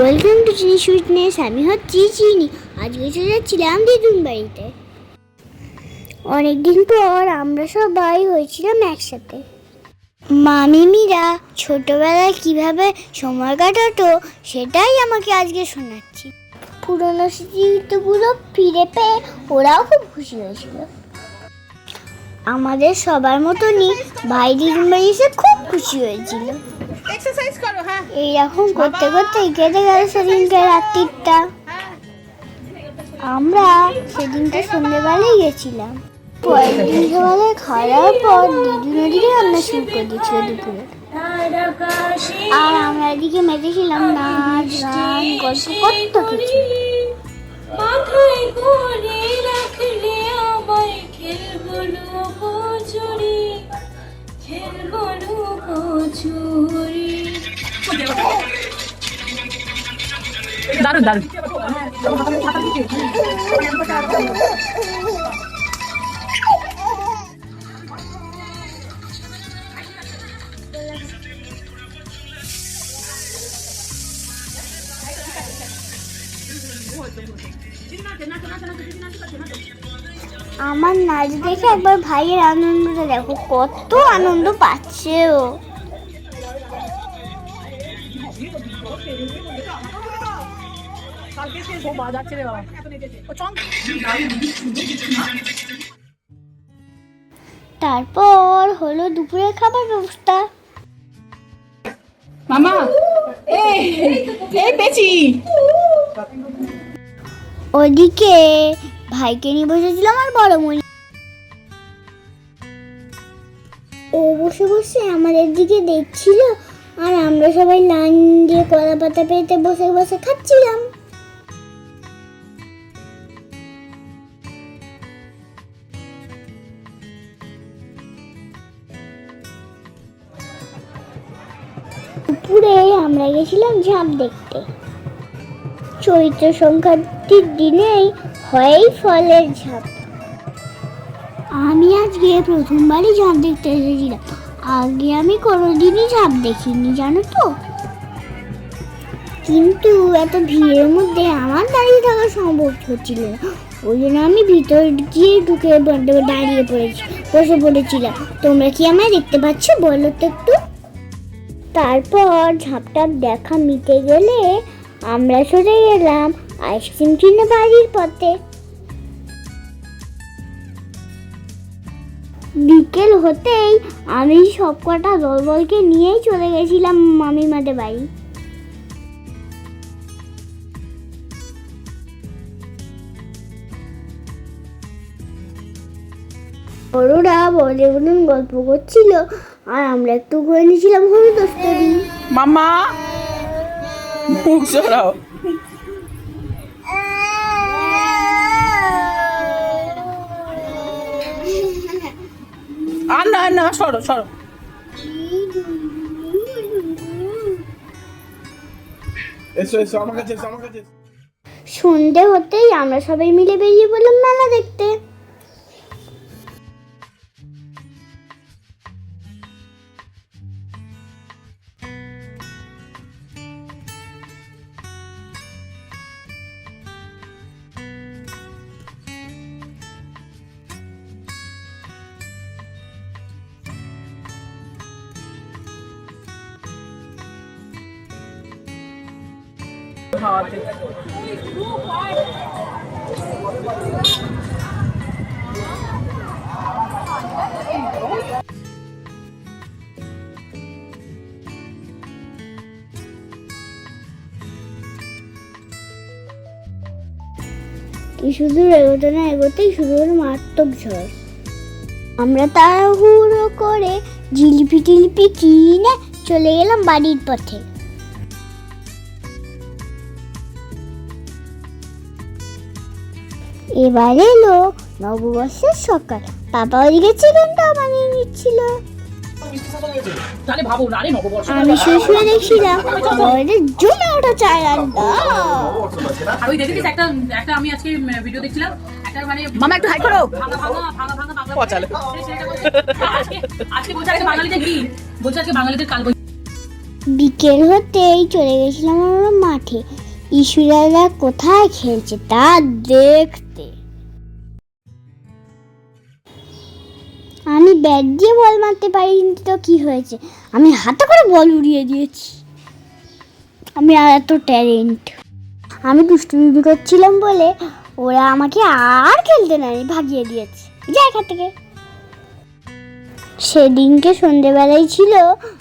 Welcome to চিনি sweetness আমি হচ্ছি চিনি। আজকে চলে যাচ্ছিলাম দিদুন বাড়িতে। অনেকদিন পর আমরা সবাই হয়েছিলাম একসাথে। মামিমিরা ছোটবেলায় কীভাবে সময় কাটাতো সেটাই আমাকে আজকে শোনাচ্ছি। পুরোনো স্মৃতিগুলো ফিরে পেয়ে ওরাও খুব খুশি হয়েছিল। আমাদের সবার মতনই ভাই দিদুন বাড়ি এসে খুব খুশি হয়েছিল। এক্সারসাইজ এইরকম করতে করতে কেটে গেল সেদিনকে রাত্রিটা। আমরা সেদিনকে সন্ধ্যেবেলায় গেছিলাম। পরের দিন সকালে খাওয়ার পর দিদু নদীকে রান্না শুরু করে দিয়েছিল দুপুরে। আর আমরা এদিকে মেতেছিলাম নাচ, গান, গল্প, কত কিছু। দারুণ দারুণ আমার নাচ দেখে একবার ভাইয়ের আনন্দটা দেখো কত আনন্দ পাচ্ছে ও। ও বাবা তারপর হলো দুপুরের খাবার ব্যবস্থা। মামা এই এই পেছি। ওদিকে ভাইকে নিয়ে বসেছিল আমার বড় মনি। ও বসে বসে আমাদের দিকে দেখছিল আর আমরা সবাই লাইন দিয়ে কলা পাতা পেতে বসে বসে খাচ্ছিলাম। দুপুরে আমরা গেছিলাম ঝাঁপ দেখতে। চৈত্র সংক্রান্তির দিনেই হয়ই ফলের ঝাঁপ। আমি আজকে প্রথমবারই ঝাঁপ দেখতে এসেছিলাম। আগে আমি কোনোদিনই ঝাঁপ দেখিনি, জানো তো? কিন্তু এত ভিড়ের মধ্যে আমার দাঁড়িয়ে থাকা সম্ভব হচ্ছিল না। ওই জন্য আমি ভিতর গিয়ে ঢুকে দাঁড়িয়ে পড়েছি, বসে পড়েছিলাম। তোমরা কি আমায় দেখতে পাচ্ছ? বলো তো একটু। তারপর ঝাপটাপ দেখা মিটে গেলে আমরা সরে গেলাম আইসক্রিম কিনে বাড়ির পথে। বিকেল হতেই আমি সব কটা দলবলকে নিয়েই চলে গেছিলাম মামিমাদের বাড়ি। বড়রা বলে বলুন গল্প করছিল। আর আমরা একটু করে নিয়েছিলাম হলুদ স্তরি মামা মুখ সরাও। আর না না সরো সরো। এসো এসো আমার কাছে এসো আমার কাছে সন্ধে হতেই আমরা সবাই মিলে বেরিয়ে পড়লাম মেলা দেখতে। কিছু দূর এগোতে না এগোতেই শুরু হলো মারাত্মক ঝড়। আমরা তাড়াহুড়ো করে জিলিপি টিলিপি কিনে চলে গেলাম বাড়ির পথে। এবার এলো নববর্ষের সকাল। বাবা ওদিকে চিকেনটা বানিয়ে নিচ্ছিল। আমি শুয়ে দেখছিলাম আমাদের জমে ওঠা চায় রান্না আর ওই দেখেছিস একটা একটা আমি আজকে ভিডিও দেখছিলাম একটা মানে মামা একটু হাই করো। ভাঙা ভাঙা ভাঙা ভাঙা বাংলা পচালে। সে সেটা বলছে, আজকে আজকে বলছে আজকে বাঙালিদের কি বলছে আজকে বাঙালিদের কাল বিকেল হতেই চলে গেছিলাম আমরা মাঠে। ইসুরারা কোথায় খেলছে তা দেখতে। আমি ব্যাট দিয়ে বল মারতে পারি, কিন্তু তো কি হয়েছে? আমি হাতে করে বল উড়িয়ে দিয়েছি। আমি আর এত ট্যালেন্ট। আমি দুষ্টুমি করছিলাম বলে ওরা আমাকে আর খেলতে নেয়নি ভাগিয়ে দিয়েছে। যা এখান থেকে। সেদিনকে সন্ধেবেলায় ছিল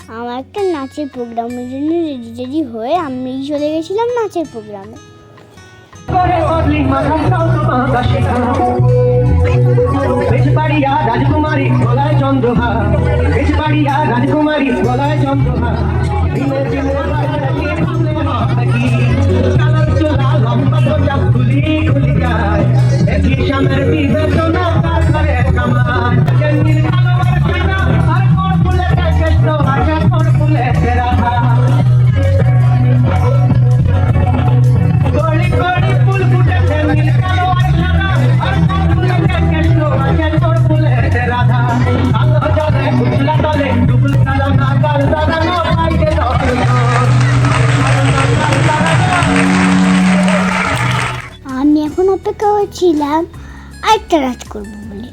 আমার একটা নাচের প্রোগ্রামের জন্য রেডি রেডি হয়ে আমি চলে গেছিলাম নাচের প্রোগ্রামে। রাজকুমারী গলায় চন্দ্রভা রাজকুমারী গলায় চন্দ্রভা লম্বা খুলি খুলি যায়। অপেক্ষা করছিলাম আরেকটা রাত করব বলে।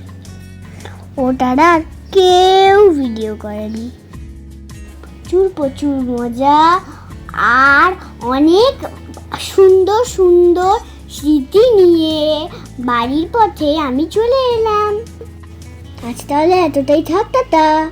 ওটার আর কেউ ভিডিও করেনি। প্রচুর প্রচুর মজা আর অনেক সুন্দর সুন্দর স্মৃতি নিয়ে বাড়ির পথে আমি চলে এলাম। আজ তাহলে এতটাই থাক, টাটা।